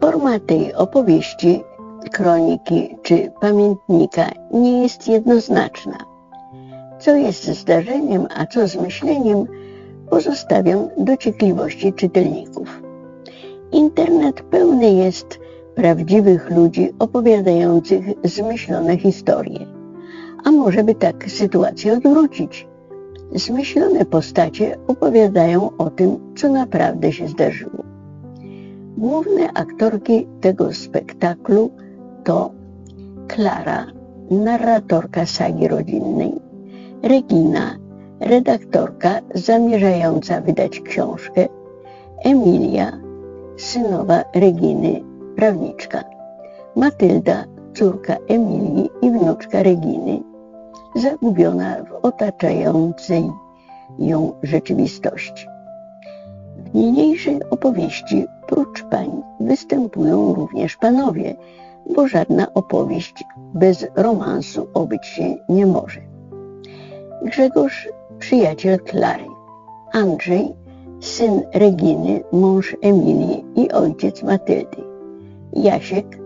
Forma tej opowieści, kroniki czy pamiętnika nie jest jednoznaczna. Co jest zdarzeniem, a co zmyśleniem, pozostawiam dociekliwości czytelników. Internet pełny jest prawdziwych ludzi opowiadających zmyślone historie. A może by tak sytuację odwrócić? Zmyślone postacie opowiadają o tym, co naprawdę się zdarzyło. Główne aktorki tego spektaklu to Klara, narratorka sagi rodzinnej, Regina, redaktorka zamierzająca wydać książkę, Emilia, synowa Reginy, prawniczka, Matylda, córka Emilii i wnuczka Reginy, zagubiona w otaczającej ją rzeczywistości. W niniejszej opowieści prócz pań występują również panowie, bo żadna opowieść bez romansu obyć się nie może. Grzegorz, przyjaciel Klary, Andrzej, syn Reginy, mąż Emilii i ojciec Matyldy, Jasiek,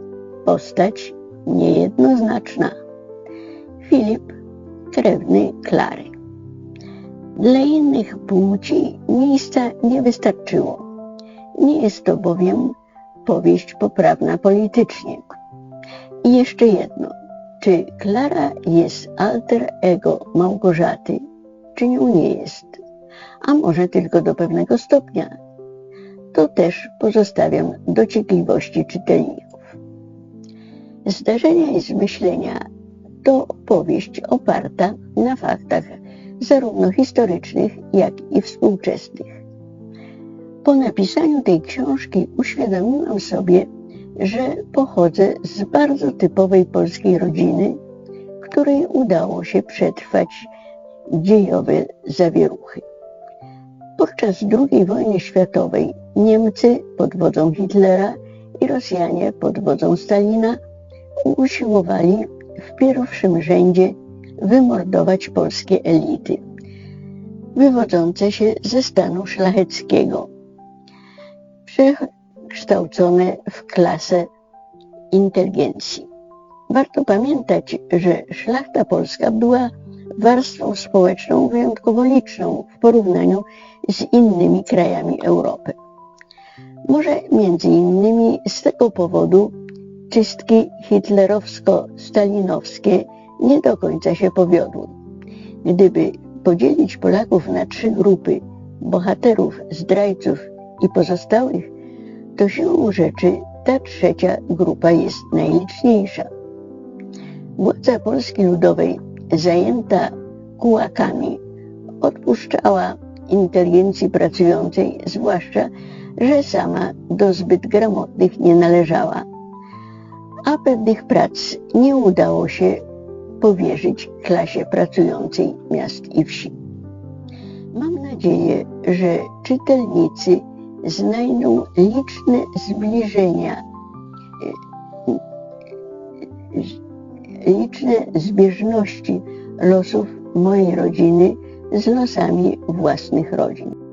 postać niejednoznaczna, Filip, krewny Klary. Dla innych płci miejsca nie wystarczyło. Nie jest to bowiem powieść poprawna politycznie. I jeszcze jedno. Czy Klara jest alter ego Małgorzaty, czy nią nie jest? A może tylko do pewnego stopnia? To też pozostawiam dociekliwości czytelników. Zdarzenia i zmyślenia to powieść oparta na faktach zarówno historycznych, jak i współczesnych. Po napisaniu tej książki uświadomiłam sobie, że pochodzę z bardzo typowej polskiej rodziny, której udało się przetrwać dziejowe zawieruchy. Podczas II wojny światowej Niemcy pod wodzą Hitlera i Rosjanie pod wodzą Stalina usiłowali w pierwszym rzędzie wymordować polskie elity, wywodzące się ze stanu szlacheckiego, przekształcone w klasę inteligencji. Warto pamiętać, że szlachta polska była warstwą społeczną wyjątkowo liczną w porównaniu z innymi krajami Europy. Może między innymi z tego powodu czystki hitlerowsko-stalinowskie nie do końca się powiodły. Gdyby podzielić Polaków na trzy grupy bohaterów, zdrajców i pozostałych, to siłą rzeczy ta trzecia grupa jest najliczniejsza. Władza Polski Ludowej zajęta kułakami odpuszczała inteligencji pracującej, zwłaszcza, że sama do zbyt gramotnych nie należała, a pewnych prac nie udało się powierzyć klasie pracującej miast i wsi. Mam nadzieję, że czytelnicy znajdą liczne zbliżenia, liczne zbieżności losów mojej rodziny z losami własnych rodzin.